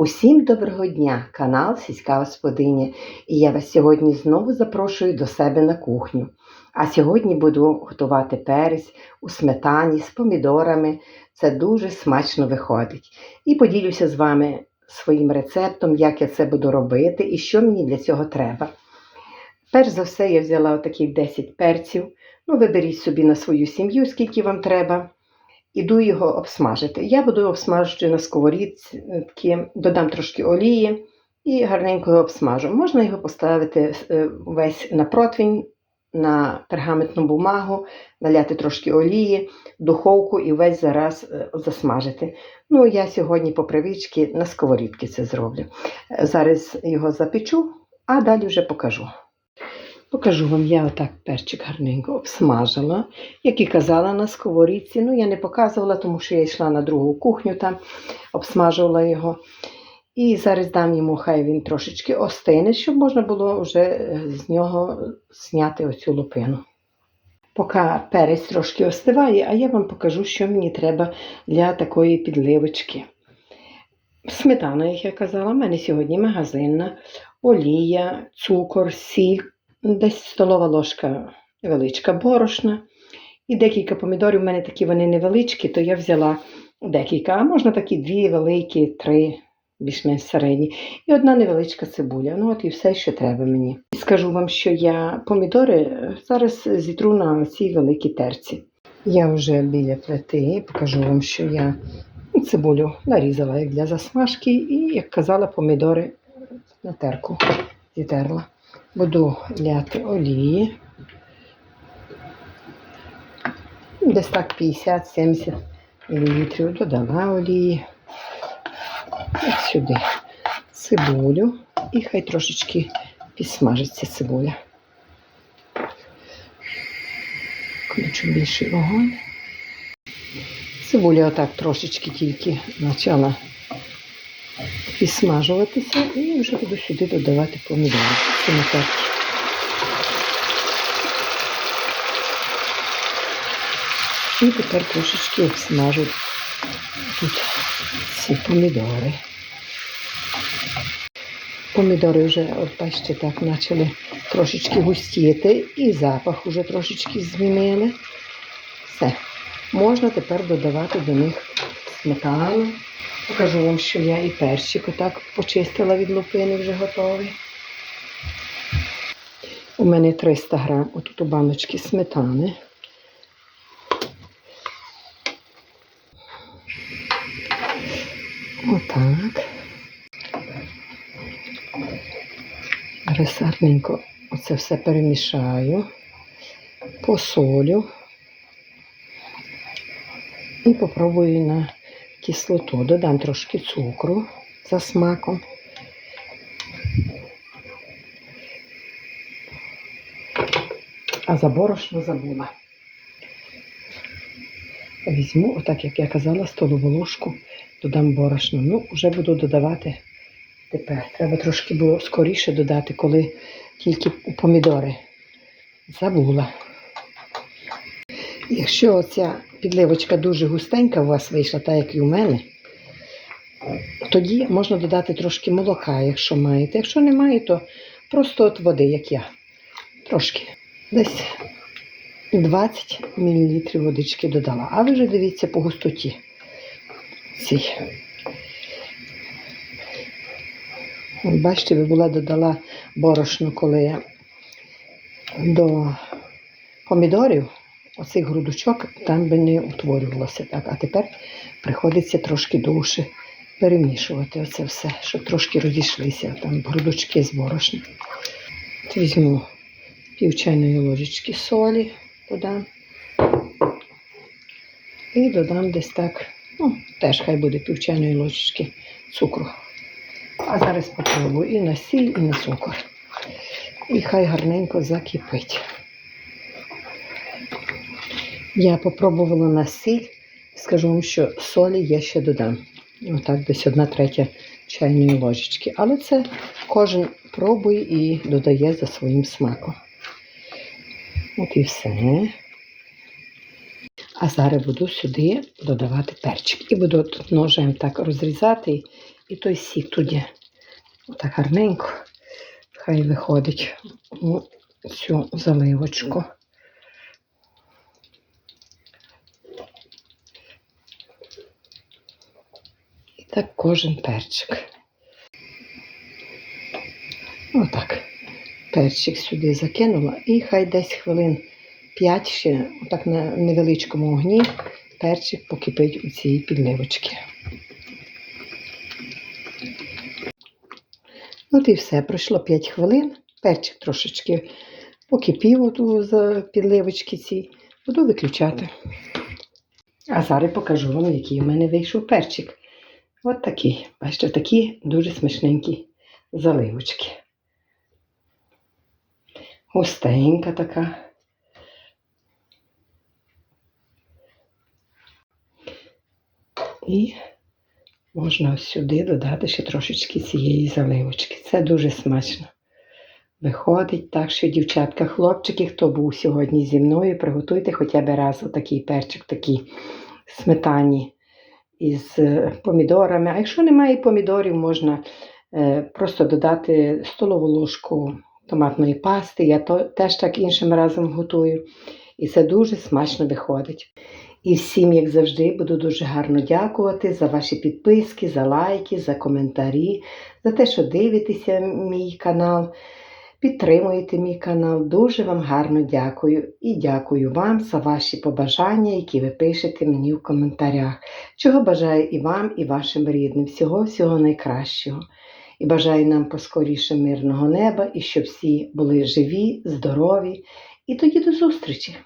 Усім доброго дня, канал Сільська Господиня. І я вас сьогодні знову запрошую до себе на кухню. А сьогодні буду готувати перець у сметані з помідорами. Це дуже смачно виходить. І поділюся з вами своїм рецептом, як я це буду робити і що мені для цього треба. Перш за все, я взяла отаких 10 перців. Ну, виберіть собі на свою сім'ю, скільки вам треба. Іду його обсмажити. Я буду обсмажувати на сковорідці, додам трошки олії і гарненько його обсмажу. Можна його поставити е, весь на противень, на пергаментну бумагу, наляти трошки олії, духовку і весь зараз е, засмажити. Ну, я сьогодні по привичці на сковорідці це зроблю. Е, Зараз його запечу, а далі вже покажу. Покажу вам, я отак перчик гарненько обсмажила, як і казала на сковорідці. Ну, я не показувала, тому що я йшла на другу кухню там, обсмажувала його. І зараз дам йому, хай він трошечки остине, щоб можна було вже е, з нього зняти оцю лупину. Поки перець трошки остиває, а я вам покажу, що мені треба для такої підливочки. Сметана, як я казала, в мене сьогодні магазинна, олія, цукор, сіль, десь столова ложка величка борошна. І декілька помідорів, у мене такі вони невеличкі, то я взяла декілька, а можна такі дві великі, три, більш-менш середні. І одна невеличка цибуля. Ну от і все, що треба мені. І скажу вам, що я помідори зараз зітру на цій великій терці. Я вже біля плити, покажу вам, що я цибулю нарізала як для засмажки, і, як казала, помідори на терку зітерла. Буду ляти олії. Десь так 50-70 мл додала олії. От сюди цибулю і хай трошечки підсмажиться цибуля. Включу більший вогонь. Цибуля отак трошечки тільки почала підсмажуватися і вже буду сюди додавати помідори. І тепер трошечки обсмажу тут ці помідори. Помідори вже, от бачите, так почали трошечки густіти і запах уже трошечки змінили. Все. Можна тепер додавати до них сметану. Покажу вам, що я і перчик отак почистила від лупини, вже готовий. У мене 300 грам отут у баночки сметани. Отак. Зараз гарненько оце все перемішаю, посолю і попробую на кислоту. Додам трошки цукру за смаком. А за борошно забула. Візьму, отак, як я казала, столову ложку, додам борошно. Ну, вже буду додавати тепер. Треба трошки було скоріше додати, коли тільки помідори. Забула. Якщо оця підливочка дуже густенька у вас вийшла, так як і у мене, тоді можна додати трошки молока, якщо маєте. Якщо немає, то просто от води, як я. Трошки. Десь 20 мл водички додала. А ви вже дивіться по густоті цій. Бачите, ви була додала борошно, коли я до помідорів, оцих грудочок там би не утворювалося так. А тепер приходиться трошки довше перемішувати оце все, щоб трошки розійшлися там грудочки з борошна. Візьму пів чайної ложечки солі, додам. І додам десь так, ну, теж хай буде пів чайної ложечки цукру. А зараз попробую і на сіль, і на цукор. І хай гарненько закипить. Я попробувала на сіль, скажу вам, що солі я ще додам. Отак, десь одна третя чайної ложечки. Але це кожен пробує і додає за своїм смаком. От і все. А зараз буду сюди додавати перчик. І буду тут ножем так розрізати і той сік туди. Отак гарненько. Хай виходить цю заливочку. Так кожен перчик. Отак. Перчик сюди закинула і хай десь хвилин 5 ще отак на невеличкому огні перчик покипить у цій підливочці. От і все, пройшло 5 хвилин, перчик трошечки покипів от у підливочки цій, буду виключати. А зараз покажу вам, який у мене вийшов перчик. От такий. Бачите, такі дуже смачненькі заливочки. Густенька така. І можна ось сюди додати ще трошечки цієї заливочки. Це дуже смачно. Виходить так, що дівчатка, хлопчики, хто був сьогодні зі мною, приготуйте хоча б раз отакий перчик, такий сметані із е, помідорами. А якщо немає помідорів, можна е, просто додати столову ложку томатної пасти. Я то теж так іншим разом готую. І це дуже смачно виходить. І всім, як завжди, буду дуже гарно дякувати за ваші підписки, за лайки, за коментарі, за те, що дивитеся мій канал, підтримуєте мій канал. Дуже вам гарно дякую. І дякую вам за ваші побажання, які ви пишете мені в коментарях. Чого бажаю і вам, і вашим рідним. Всього всього найкращого. І бажаю нам поскоріше мирного неба, і щоб всі були живі, здорові. І тоді до зустрічі!